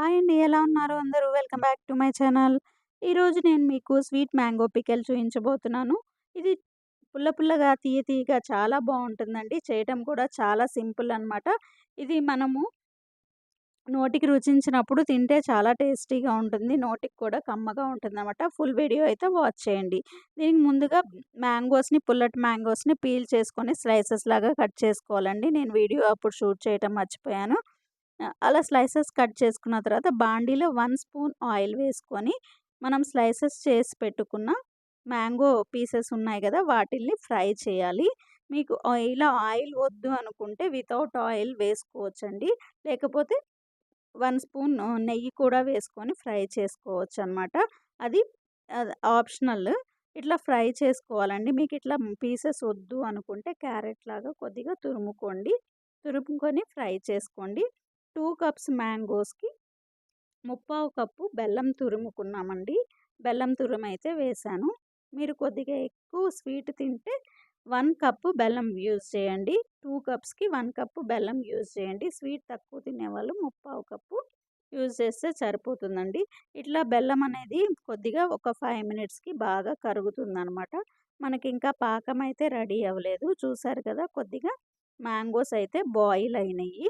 Hi అండి. ఎలా ఉన్నారు అందరూ? Welcome back to my channel. ఈరోజు నేను మీకు స్వీట్ మ్యాంగో పికెల్ చూపించబోతున్నాను ఇది పుల్ల పుల్లగా, తీయ తీయగా చాలా బాగుంటుందండి చేయటం కూడా చాలా సింపుల్ అనమాట. ఇది మనము నోటికి రుచించినప్పుడు తింటే చాలా టేస్టీగా ఉంటుంది. నోటికి కూడా కమ్మగా ఉంటుందనమాట. ఫుల్ వీడియో అయితే వాచ్ చేయండి. దీనికి ముందుగా మ్యాంగోస్‌ని పుల్లటి మ్యాంగోస్‌ని పీల్ చేసుకొని స్లైసెస్ లాగా కట్ చేసుకోవాలండి. నేను వీడియో అప్పుడు షూట్ చేయటం మర్చిపోయాను. అలా స్లైసెస్ కట్ చేసుకున్న తర్వాత బాండీలో వన్ స్పూన్ ఆయిల్ వేసుకొని మనం స్లైసెస్ చేసి పెట్టుకున్న మ్యాంగో పీసెస్ ఉన్నాయి కదా వాటిల్ని ఫ్రై చేయాలి. మీకు ఇలా ఆయిల్ వద్దు అనుకుంటే వితౌట్ ఆయిల్ వేసుకోవచ్చండి. లేకపోతే వన్ స్పూన్ నెయ్యి కూడా వేసుకొని ఫ్రై చేసుకోవచ్చు అనమాట అది ఆప్షనల్. ఇట్లా ఫ్రై చేసుకోవాలండి. మీకు ఇట్లా పీసెస్ వద్దు అనుకుంటే క్యారెట్ లాగా కొద్దిగా తురుముకోండి. తురుముకొని ఫ్రై చేసుకోండి. టూ కప్స్ మ్యాంగోస్కి ముప్పావు కప్పు బెల్లం తురుముకున్నామండి. బెల్లం తురుము అయితే వేసాను. మీరు కొద్దిగా ఎక్కువ స్వీట్ తింటే వన్ కప్పు బెల్లం యూజ్ చేయండి. టూ కప్స్కి వన్ కప్పు బెల్లం యూజ్ చేయండి. స్వీట్ తక్కువ తినేవాళ్ళు ముప్పావు కప్పు యూజ్ చేస్తే సరిపోతుందండి. ఇట్లా బెల్లం అనేది కొద్దిగా ఒక ఫైవ్ మినిట్స్కి బాగా కరుగుతుందనమాట. మనకి ఇంకా పాకం అయితే రెడీ అవ్వలేదు. చూసారు కదా కొద్దిగా మ్యాంగోస్ అయితే బాయిల్ అయినాయి.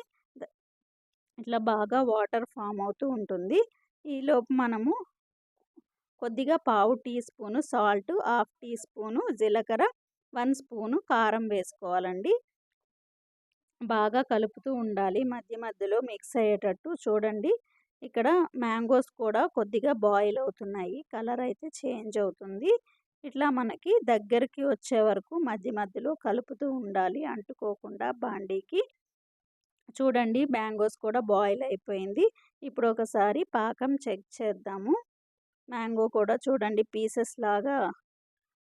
ఇట్లా బాగా వాటర్ ఫామ్ అవుతూ ఉంటుంది. ఈలోపు మనము కొద్దిగా పావు teaspoon salt half teaspoon జీలకర్ర వన్ స్పూను కారం వేసుకోవాలండి. బాగా కలుపుతూ ఉండాలి. మధ్య మధ్యలో మిక్స్ అయ్యేటట్టు చూడండి. ఇక్కడ మ్యాంగోస్ కూడా కొద్దిగా బాయిల్ అవుతున్నాయి. కలర్ అయితే చేంజ్ అవుతుంది. ఇట్లా మనకి దగ్గరికి వచ్చే వరకు మధ్య మధ్యలో కలుపుతూ ఉండాలి. అంటుకోకుండా బాండీకి. చూడండి మ్యాంగోస్ కూడా బాయిల్ అయిపోయింది. ఇప్పుడు ఒకసారి పాకం చెక్ చేద్దాము. మ్యాంగో కూడా చూడండి పీసెస్ లాగా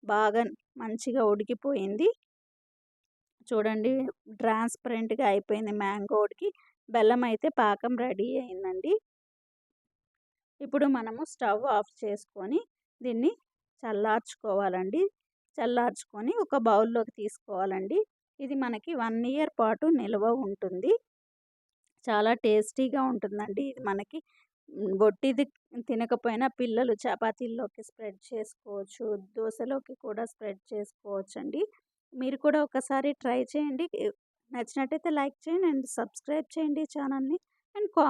బాగా మంచిగా ఉడికిపోయింది. చూడండి ట్రాన్స్పరెంట్గా అయిపోయింది మ్యాంగో ఉడికి. బెల్లం అయితే పాకం రెడీ అయిందండి. ఇప్పుడు మనము స్టవ్ ఆఫ్ చేసుకొని దీన్ని చల్లార్చుకోవాలండి. చల్లార్చుకొని ఒక బౌల్లోకి తీసుకోవాలండి. ఇది మనకి వన్ ఇయర్ పాటు నిల్వ ఉంటుంది. చాలా టేస్టీగా ఉంటుందండి. ఇది మనకి బొట్టిది తినకపోయినా పిల్లలు చపాతీల్లోకి స్ప్రెడ్ చేసుకోవచ్చు దోశలోకి కూడా స్ప్రెడ్ చేసుకోవచ్చు అండి మీరు కూడా ఒకసారి ట్రై చేయండి. నచ్చినట్టయితే లైక్ చేయండి అండ్ సబ్స్క్రైబ్ చేయండి ఛానల్ని అండ్ కా